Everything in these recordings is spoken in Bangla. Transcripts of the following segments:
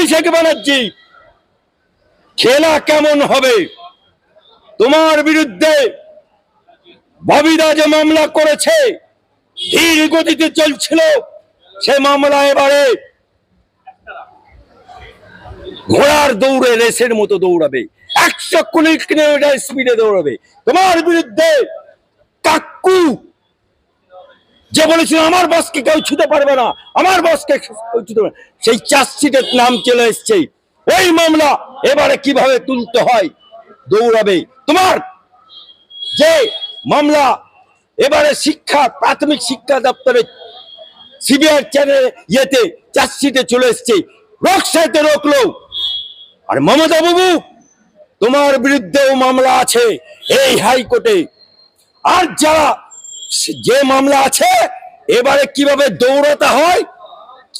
অভিষেক ব্যানার্জি খেলা কেমন হবে? তোমার বিরুদ্ধে ববিদা যে মামলা করেছে, ধীর গতিতে চলছিল, সে মামলা এবারে ঘোড়ার দৌড়ে, রেসের মতো দৌড়াবে। একশো কুড়ি কিলোমিটার স্পিডে দৌড়াবে। তোমার বিরুদ্ধে কাকু যে বলেছিল, আমার বসকে কেউ ছুতে পারবে না, আমার বসকে সেই চার্জশিটের নাম চলে এসছে। ওই মামলা এবারে কীভাবে তুলতে হয়? দৌড়াবে তোমার। যে মামলা এবারে শিক্ষা, প্রাথমিক শিক্ষা দপ্তরে সিবিআই চ্যানেল ইয়েতে চার্জশিটে চলে এসছে। রোক সাইতে রোকলো আর মমতা বাবু, তোমার বিরুদ্ধেও মামলা আছে এই হাইকোর্টে। আর যারা যে মামলা আছে, এবারে কীভাবে দৌড়াতে হয়,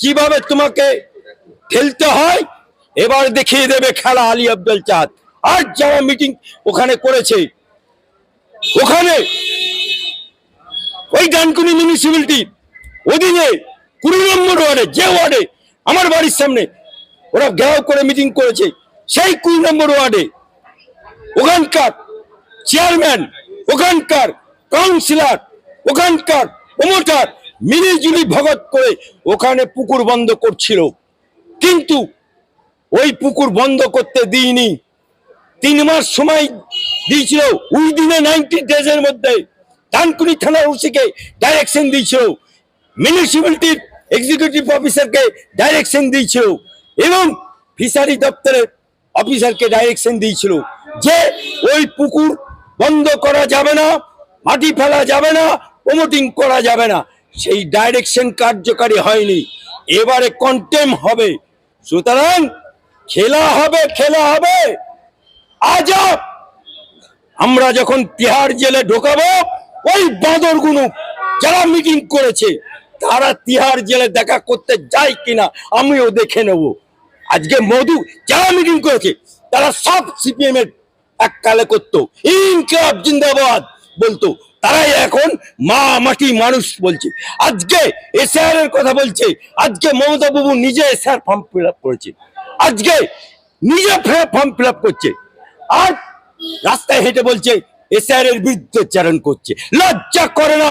কীভাবে তোমাকে খেলতে হয়, এবার দেখিয়ে দেবে খেলা আলী আব্দুল চাঁদ। আর যারা মিটিং ওখানে করেছে, ওখানে ওই ডানকুনি মিউনিসিপ্যালিটি অধীনে কুড়ি নম্বর ওয়ার্ডে, যে ওয়ার্ডে, আমার বাড়ির সামনে ওরা ঘেরাও করে মিটিং করেছে, সেই কুড়ি নম্বর ওয়ার্ডে ওখানকার চেয়ারম্যান ওখানকার কাউন্সিলর ওখানকার প্রমোটার মিলিজুলি ভগত করে ওখানে পুকুর বন্ধ করছিল। কিন্তু ওই পুকুর বন্ধ করতে দিইনি। তিন মাস সময় দিয়েছিল। উইদিনে নাইনটি ডেজের মধ্যে ডানকুনি থানার ওসিকে ডাইরেকশন দিয়েছিল। মিউনিসিপ্যালিটির এক্সিকিউটিভ অফিসারকে ডাইরেকশন দিয়েছিল এবং ফিশারি দপ্তরের অফিসারকে ডাইরেকশন দিয়েছিল যে ওই পুকুর বন্ধ করা যাবে না, মাটি ফেলা যাবে না প্রমোটিং করা যাবে না। সেই ডাইরেকশন কার্যকারী হয়নি। এবারে কন্টেম হবে। সুতরাং খেলা হবে খেলা হবে। আজব! আমরা যখন তিহার জেলে ঢোকাবো, ওই বাঁদরগুলো যারা মিটিং করেছে, তারা তিহার জেলে দেখা করতে যায় কিনা আমিও দেখে নেব। আজকে মধু যারা মিটিং করেছে, তারা সব সিপিএম এর এককালে করতো। ইনকাব জিন্দাবাদ বলতো। তারাই এখন মা মাটি মানুষ বলছে। আজকে এসআর এর কথা বলছে। আজকে মমতা বাবু নিজে এসআর ফর্ম ফিল করেছে। আজকে নিজে ফর্ম ফিল করছে। আর রাস্তায় হেঁটে বলছে এসআর এর বিরুদ্ধে চারণ করছে। লজ্জা করে না।